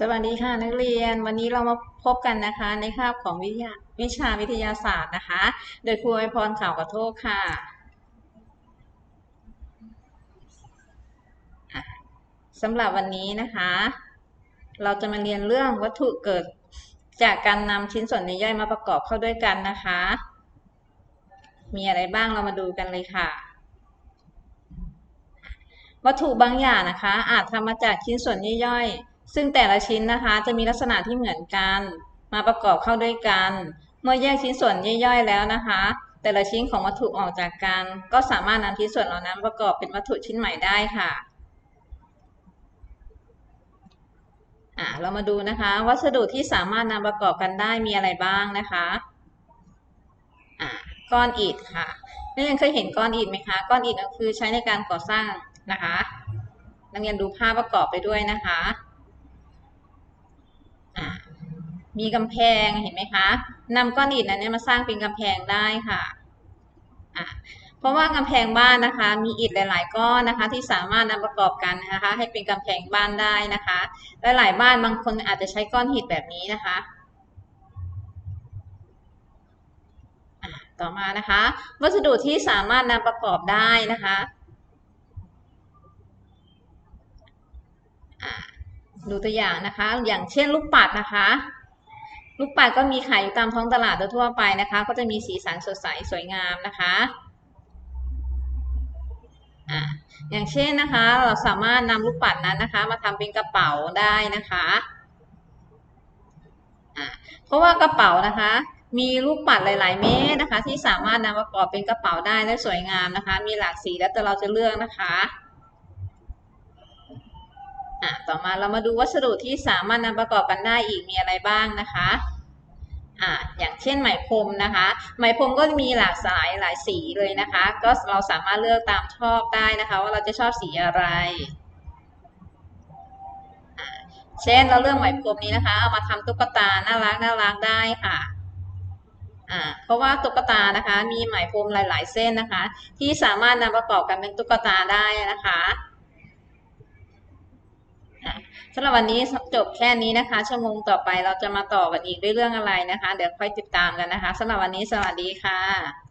สวัสดีค่ะนักเรียนวันนี้เรามาพบกันนะคะในคาบของวิทยาวิชาวิทยาศาสตร์นะคะ โดยครูไอพรข่าวกระโทกค่ะสำหรับวันนี้นะคะ เราจะมาเรียนเรื่องวัตถุเกิดจากการนำชิ้นส่วนย่อยมาประกอบเข้าด้วยกันนะคะ มีอะไรบ้างเรามาดูกันเลยค่ะวัตถุบางอย่างนะคะ อาจทำมาจากชิ้นส่วนย่อยๆ ซึ่งแต่ละชิ้นนะคะจะมีลักษณะที่เหมือนกัน มาประกอบเข้าด้วยกัน เมื่อแยกชิ้นส่วนย่อยๆแล้วนะคะ แต่ละชิ้นของวัตถุออกจากกัน ก็สามารถนำชิ้นส่วนเหล่านั้นประกอบเป็นวัตถุชิ้นใหม่ได้ค่ะอ่าเรามาดูนะคะ วัสดุที่สามารถนำประกอบกันได้มีอะไรบ้างนะคะอ่าก้อนอิฐค่ะนักเรียนเคยเห็นก้อนอิฐไหมคะ ก้อนอิฐก็คือใช้ในการก่อสร้างนะคะนักเรียนดูภาพประกอบไปด้วยนะคะอ่า มีกำแพงเห็นไหมคะนำก้อนอิฐนั้นนี่ยมาสร้างเป็นกำแพงได้ค่ะอ่าเพราะว่ากำแพงบ้านนะคะ มีอิฐหลาย ๆ ก้อนนะคะ ที่สามารถนำประกอบกันนะคะ ให้เป็นกำแพงบ้านได้นะคะและหลายบ้านบางคนอาจจะใช้ก้อนหินแบบนี้นะคะต่อมานะคะ วัสดุที่สามารถนำประกอบได้นะคะดูตัวอย่างนะคะ อย่างเช่นลูกปัดนะคะ ลูกปัดก็มีขายอยู่ตามท้องตลาดทั่วไปนะคะ ก็จะมีสีสันสดใสสวยงามนะคะอ่าอย่างเช่นนะคะ เราสามารถนำลูกปัดนั้นนะคะ มาทำเป็นกระเป๋าได้นะคะอ่าเพราะว่ากระเป๋านะคะ มีลูกปัดหลาย ๆ เม็ดนะคะ ที่สามารถนำมาประกอบเป็นกระเป๋าได้และสวยงามนะคะ มีหลากสีแล้วแต่เราจะเลือกนะคะ อะต่อมาเรามาดูวัสดุที่สามารถนำประกอบกันได้อีกมีอะไรบ้างนะคะอ่าอย่างเช่นไหมพรมนะคะ ไหมพรมก็มีหลากสายหลายสีเลยนะคะ ก็เราสามารถเลือกตามชอบได้นะคะ ว่าเราจะชอบสีอะไรเช่นเราเลือกไหมพรมนี้นะคะ เอามาทำตุ๊กตาน่ารักน่ารักได้ค่ะอ่าเพราะว่าตุ๊กตานะคะ มีไหมพรมหลาย ๆ เส้นนะคะ ที่สามารถนำประกอบกันเป็นตุ๊กตาได้นะคะ สำหรับวันนี้จบแค่นี้นะคะ ชั่วโมงต่อไปเราจะมาต่อกันอีกด้วยเรื่องอะไรนะคะ เดี๋ยวค่อยติดตามกันนะคะสำหรับวันนี้สวัสดีค่ะ